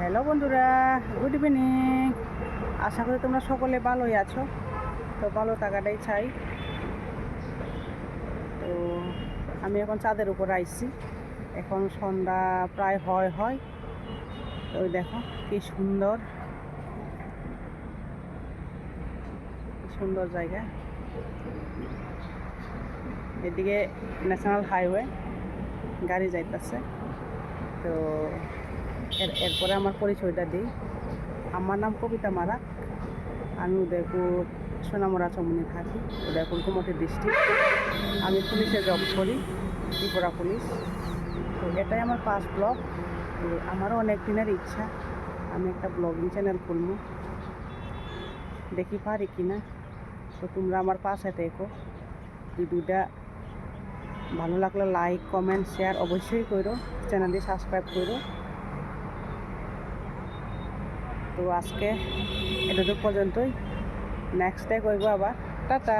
Hello বন্ধুরা good evening আশা করি তোমরা সকলে ভালোই আছো। তো ভালো থাকাটাই চাই। তো আমি এখন চাঁদের উপর আইছি। এখন সন্ধ্যা প্রায় হয় হয়। তো দেখো, কি সুন্দর। সুন্দর জায়গা। এদিকে ন্যাশনাল হাইওয়ে, গাড়ি যাইতেছে। তো এর, এরপরে আমার পরিচয়টা দিই। আমার নাম কবিতা মারা আমি উদয়পুর সোনামরা চমনি থাকি, উদয়পুর কুমতি ডিস্ট্রিক্ট আমি পুলিশে জব করি, ত্রিপুরা পুলিশ। তো এটাই আমার পাস ব্লগ আমারও অনেক দিনের ইচ্ছা। আমি একটা ব্লগিং চ্যানেল খুলবো। দেখি পারি কি না তো তোমরা আমার পাশে থেকো। ভিডিওটা ভালো লাগলে লাইক কমেন্ট শেয়ার অবশ্যই করো। চ্যানেলটি সাবস্ক্রাইব করো। তো আজকে এতটুকু পর্যন্তই। নেক্সট ডে করব আবার। টাটা।